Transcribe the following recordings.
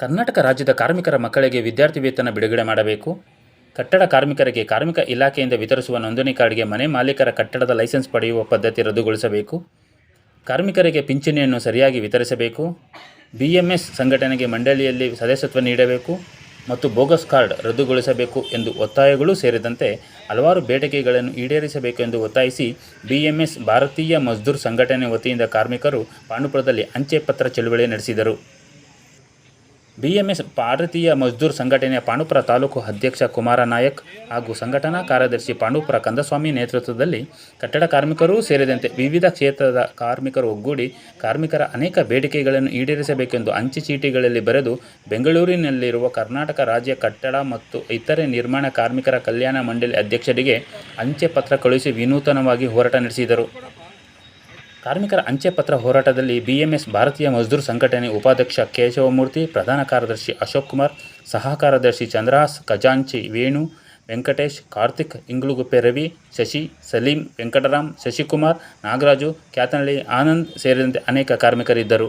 ಕರ್ನಾಟಕ ರಾಜ್ಯದ ಕಾರ್ಮಿಕರ ಮಕ್ಕಳಿಗೆ ವಿದ್ಯಾರ್ಥಿ ವೇತನ ಬಿಡುಗಡೆ ಮಾಡಬೇಕು. ಕಟ್ಟಡ ಕಾರ್ಮಿಕರಿಗೆ ಕಾರ್ಮಿಕ ಇಲಾಖೆಯಿಂದ ವಿತರಿಸುವ ನೋಂದಣಿ ಕಾರ್ಡ್ಗೆ ಮನೆ ಮಾಲೀಕರ ಕಟ್ಟಡದ ಲೈಸೆನ್ಸ್ ಪಡೆಯುವ ಪದ್ಧತಿ ರದ್ದುಗೊಳಿಸಬೇಕು. ಕಾರ್ಮಿಕರಿಗೆ ಪಿಂಚಣಿಯನ್ನು ಸರಿಯಾಗಿ ವಿತರಿಸಬೇಕು. ಬಿ ಸಂಘಟನೆಗೆ ಮಂಡಳಿಯಲ್ಲಿ ಸದಸ್ಯತ್ವ ನೀಡಬೇಕು ಮತ್ತು ಬೋಗಸ್ ಕಾರ್ಡ್ ರದ್ದುಗೊಳಿಸಬೇಕು ಎಂದು ಒತ್ತಾಯಗಳು ಸೇರಿದಂತೆ ಹಲವಾರು ಬೇಡಿಕೆಗಳನ್ನು ಈಡೇರಿಸಬೇಕು ಎಂದು ಒತ್ತಾಯಿಸಿ ಬಿ ಎಂ ಎಸ್ ಭಾರತೀಯ ಮಜ್ದೂರ್ ಸಂಘಟನೆ ವತಿಯಿಂದ ಕಾರ್ಮಿಕರು ಪಾಂಡುಪುರದಲ್ಲಿ ಅಂಚೆ ಪತ್ರ ಚಳುವಳಿ ನಡೆಸಿದರು. ಬಿಎಂಎಸ್ ಭಾರತೀಯ ಮಜ್ದೂರ್ ಸಂಘಟನೆಯ ಪಾಂಡುಪುರ ತಾಲೂಕು ಅಧ್ಯಕ್ಷ ಕುಮಾರ ನಾಯಕ್ ಹಾಗೂ ಸಂಘಟನಾ ಕಾರ್ಯದರ್ಶಿ ಪಾಂಡುಪುರ ಕಂದಸ್ವಾಮಿ ನೇತೃತ್ವದಲ್ಲಿ ಕಟ್ಟಡ ಕಾರ್ಮಿಕರೂ ಸೇರಿದಂತೆ ವಿವಿಧ ಕ್ಷೇತ್ರದ ಕಾರ್ಮಿಕರು ಒಗ್ಗೂಡಿ ಕಾರ್ಮಿಕರ ಅನೇಕ ಬೇಡಿಕೆಗಳನ್ನು ಈಡೇರಿಸಬೇಕೆಂದು ಅಂಚೆ ಚೀಟಿಗಳಲ್ಲಿ ಬರೆದು ಬೆಂಗಳೂರಿನಲ್ಲಿರುವ ಕರ್ನಾಟಕ ರಾಜ್ಯ ಕಟ್ಟಡ ಮತ್ತು ಇತರೆ ನಿರ್ಮಾಣ ಕಾರ್ಮಿಕರ ಕಲ್ಯಾಣ ಮಂಡಳಿ ಅಧ್ಯಕ್ಷರಿಗೆ ಅಂಚೆ ಪತ್ರ ಕಳುಹಿಸಿ ವಿನೂತನವಾಗಿ ಹೋರಾಟ ನಡೆಸಿದರು. ಕಾರ್ಮಿಕರ ಅಂಚೆ ಪತ್ರ ಹೋರಾಟದಲ್ಲಿ ಬಿಎಂಎಸ್ ಭಾರತೀಯ ಮಜ್ದೂರ್ ಸಂಘಟನೆ ಉಪಾಧ್ಯಕ್ಷ ಕೇಶವಮೂರ್ತಿ ಪ್ರಧಾನ ಕಾರ್ಯದರ್ಶಿ ಅಶೋಕ್ ಕುಮಾರ್ ಸಹ ಕಾರ್ಯದರ್ಶಿ ಚಂದ್ರಹಾಸ್ ಖಜಾಂಚಿ ವೇಣು ವೆಂಕಟೇಶ್ ಕಾರ್ತಿಕ್ ಇಂಗ್ಲುಗುಪ್ಪೆ ರವಿ ಶಶಿ ಸಲೀಂ ವೆಂಕಟರಾಮ್ ಶಶಿಕುಮಾರ್ ನಾಗರಾಜು ಕ್ಯಾತನಹಳ್ಳಿ ಆನಂದ್ ಸೇರಿದಂತೆ ಅನೇಕ ಕಾರ್ಮಿಕರಿದ್ದರು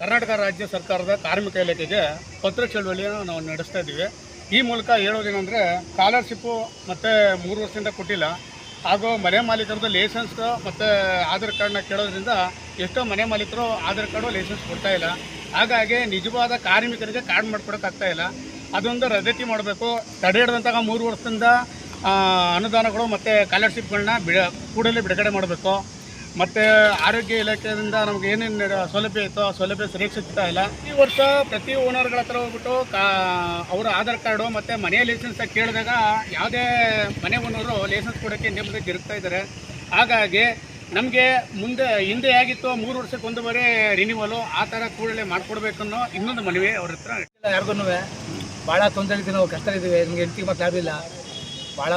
ಕರ್ನಾಟಕ ರಾಜ್ಯ ಸರ್ಕಾರದ ಕಾರ್ಮಿಕ ಇಲಾಖೆಗೆ ಪತ್ರ ಚಳವಳಿಯನ್ನು ನಾವು ನಡೆಸ್ತಾ ಇದ್ದೀವಿ. ಈ ಮೂಲಕ ಹೇಳೋದೇನೆಂದರೆ ಸ್ಕಾಲರ್ಶಿಪ್ಪು ಮತ್ತು ಮೂರು ವರ್ಷದಿಂದ ಕೊಟ್ಟಿಲ್ಲ. ಹಾಗೂ ಮನೆ ಮಾಲೀಕರದ್ದು ಲೈಸೆನ್ಸ್ ಮತ್ತು ಆಧಾರ್ ಕಾರ್ಡ್ನ ಕೇಳೋದ್ರಿಂದ ಎಷ್ಟೋ ಮನೆ ಮಾಲೀಕರು ಆಧಾರ್ ಕಾರ್ಡು ಲೈಸೆನ್ಸ್ ಕೊಡ್ತಾ ಇಲ್ಲ. ಹಾಗಾಗಿ ನಿಜವಾದ ಕಾರ್ಮಿಕರಿಗೆ ಕಾರ್ಡ್ ಮಾಡ್ಕೊಡೋಕ್ಕಾಗ್ತಾ ಇಲ್ಲ. ಅದೊಂದು ರದ್ದತಿ ಮಾಡಬೇಕು. ತಡೆ ಹಿಡಿದಂತಹ ಮೂರು ವರ್ಷದಿಂದ ಅನುದಾನಗಳು ಮತ್ತು ಸ್ಕಾಲರ್ಶಿಪ್ಗಳನ್ನ ಬಿಡ, ಕೂಡಲೇ ಬಿಡುಗಡೆ ಮಾಡಬೇಕು. ಮತ್ತು ಆರೋಗ್ಯ ಇಲಾಖೆಯಿಂದ ನಮ್ಗೆ ಏನೇನು ಸೌಲಭ್ಯ ಇತ್ತು ಆ ಸೌಲಭ್ಯ ಸರಿಯಾಗಿ ಸಿಗ್ತಾ ಇಲ್ಲ. ಈ ವರ್ಷ ಪ್ರತಿ ಓನರ್ಗಳ ಹತ್ರ ಹೋಗ್ಬಿಟ್ಟು ಕಾ, ಅವರ ಆಧಾರ್ ಕಾರ್ಡು ಮತ್ತು ಮನೆಯ ಲೈಸೆನ್ಸ್ ಕೇಳಿದಾಗ ಯಾವುದೇ ಮನೆ ಓನರು ಲೈಸೆನ್ಸ್ ಕೊಡೋಕ್ಕೆ ನೇಮದ ಇರ್ತಾ ಇದ್ದಾರೆ. ಹಾಗಾಗಿ ನಮಗೆ ಮುಂದೆ, ಹಿಂದೆ ಆಗಿತ್ತು ಮೂರು ವರ್ಷಕ್ಕೆ ಒಂದು ಬಾರಿ ರಿನಿವಲು ಆ ಥರ ಕೂಡಲೇ ಮಾಡಿಕೊಡ್ಬೇಕು ಅನ್ನೋ ಇನ್ನೊಂದು ಮನವಿ ಅವ್ರ ಹತ್ರ. ಯಾರಿಗೂ ಭಾಳ ತೊಂದರೆ ಇದ್ದೀವಿ ನಾವು ಕಷ್ಟ ಇದ್ದೀವಿ ನಮಗೆ ಹೆಂಡತಿ ಮಕ್ಕಳು ಭಾಳ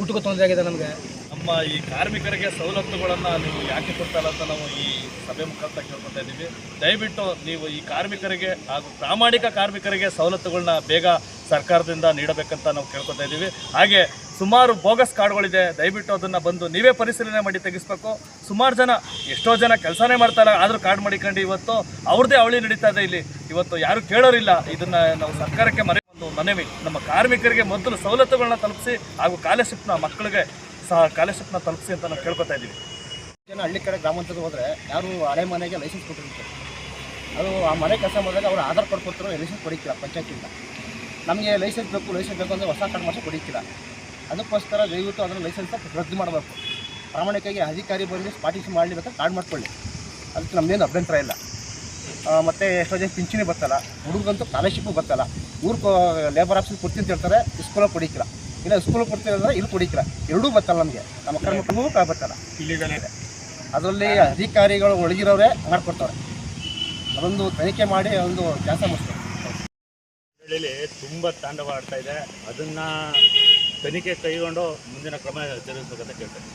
ಊಟಕ್ಕೆ ತೊಂದರೆ ಆಗಿದೆ ನಮಗೆ. ನಮ್ಮ ಈ ಕಾರ್ಮಿಕರಿಗೆ ಸವಲತ್ತುಗಳನ್ನು ನೀವು ಯಾಕೆ ಕೊಡ್ತಾ ಇಲ್ಲ ಅಂತ ನಾವು ಈ ಸಭೆ ಮುಖಾಂತರ ಕೇಳ್ಕೊತಾ ಇದ್ದೀವಿ. ದಯವಿಟ್ಟು ನೀವು ಈ ಕಾರ್ಮಿಕರಿಗೆ ಹಾಗೂ ಪ್ರಾಮಾಣಿಕ ಕಾರ್ಮಿಕರಿಗೆ ಸವಲತ್ತುಗಳನ್ನ ಬೇಗ ಸರ್ಕಾರದಿಂದ ನೀಡಬೇಕಂತ ನಾವು ಕೇಳ್ಕೊತಾ ಇದ್ದೀವಿ. ಹಾಗೆ ಸುಮಾರು ಬೋಗಸ್ ಕಾರ್ಡ್ಗಳಿದೆ ದಯವಿಟ್ಟು ಅದನ್ನು ಬಂದು ನೀವೇ ಪರಿಶೀಲನೆ ಮಾಡಿ ತೆಗಿಸ್ಬೇಕು. ಸುಮಾರು ಜನ ಎಷ್ಟೋ ಜನ ಕೆಲಸನೇ ಮಾಡ್ತಾರೆ ಆದರೂ ಕಾರ್ಡ್ ಮಾಡಿಕೊಂಡು ಇವತ್ತು ಅವ್ರದ್ದೇ ಅವಳಿ ನಡೀತಾ ಇದೆ ಇಲ್ಲಿ. ಇವತ್ತು ಯಾರು ಕೇಳೋರಿಲ್ಲ. ಇದನ್ನು ನಾವು ಸರ್ಕಾರಕ್ಕೆ ಒಂದು ಮನವಿ, ನಮ್ಮ ಕಾರ್ಮಿಕರಿಗೆ ಮೊದಲು ಸವಲತ್ತುಗಳನ್ನ ತಲುಪಿಸಿ ಹಾಗೂ ಸ್ಕಾಲರ್ಶಿಪ್ನ ಮಕ್ಕಳಿಗೆ ಸಹ ಸ್ಕಾಲರ್ಶಿಪ್ನ ತಲುಪಿಸಿ ಅಂತ ನಾವು ಕೇಳ್ಕೊತಾ ಇದ್ದೀವಿ. ಜನ ಹಳ್ಳಿ ಕಡೆ ಗ್ರಾಮಾಂತರ ಹೋದರೆ ಯಾರು ಹಳೆ ಮನೆಗೆ ಲೈಸೆನ್ಸ್ ಕೊಟ್ಟಿರ್ತಾರೆ. ಅದು ಆ ಮನೆ ಕೆಲಸ ಮಾಡಿದಾಗ ಅವರು ಆಧಾರ್ ಕಾರ್ಡ್ ಕೊಡ್ತಾರೋ ಲೈಸೆನ್ಸ್ ಕೊಡಿಕ್ಕಿಲ್ಲ ಪಂಚಾಯತಿಂದ ನಮಗೆ ಲೈಸೆನ್ಸ್ ಬೇಕು ಲೈಸೆನ್ಸ್ ಬೇಕು ಅಂದರೆ ಹೊಸ ಕಾರ್ಡ್ ಮಾಡಿಸಿ ಕೊಡಿಕ್ಕಿಲ್ಲ ಅದಕ್ಕೋಸ್ಕರ ದಯವಿಟ್ಟು ಅದನ್ನು ಲೈಸೆನ್ಸ್ ರದ್ದು ಮಾಡಬೇಕು. ಪ್ರಾಮಾಣಿಕವಾಗಿ ಅಧಿಕಾರಿ ಬಂದು ಪಾರ್ಟಿಸಿ ಮಾಡಲಿ ಬೇಕಾದ್ರೆ ಕಾರ್ಡ್ ಮಾಡ್ಕೊಳ್ಳಿ. ಅದಕ್ಕೆ ನಮ್ದೇನು ಅಭ್ಯಂತರ ಇಲ್ಲ. ಮತ್ತು ಎಷ್ಟೋ ಜನ ಪಿಂಚಣಿ ಬರ್ತಲ್ಲ ಹುಡುಗಂತೂ ಸ್ಕಾಲರ್ಶಿಪ್ಪು ಬರ್ತಲ್ಲ. ಊರು ಲೇಬರ್ ಆಫೀಸ್ ಕೊಡ್ತೀನಿ ಅಂತ ಹೇಳ್ತಾರೆ ಸ್ಕೂಲಲ್ಲಿ ಕೊಡಿಕ್ಕಿಲ್ಲ. ಇಲ್ಲ ಸ್ಕೂಲಿಗೆ ಕೊಡ್ತೀನಿ ಅಂದರೆ ಇಲ್ಲಿ ಕೊಡಿಕ್ಕಿಲ್ಲ. ಎರಡೂ ಬರ್ತಲ್ಲ ನಮಗೆ. ನಮ್ಮ ಕರ್ಮಕ್ಕೂ ಬರ್ತಲ್ಲ ಇದೆ. ಅದರಲ್ಲಿ ಅಧಿಕಾರಿಗಳು ಒಳಗಿರೋರೇ ಮಾಡ್ಕೊಡ್ತಾರೆ ಅದೊಂದು ತನಿಖೆ ಮಾಡಿ ಒಂದು ಕೆಲಸ ಮಾಡ್ತಾರೆ. ಹಳ್ಳಿಲಿ ತುಂಬ ತಾಂಡವ ಆಡ್ತಾ ಇದೆ. ಅದನ್ನು ತನಿಖೆ ಕೈಗೊಂಡು ಮುಂದಿನ ಕ್ರಮ ಜರುಗಿಸ್ಬೇಕಂತ ಕೇಳ್ತೇನೆ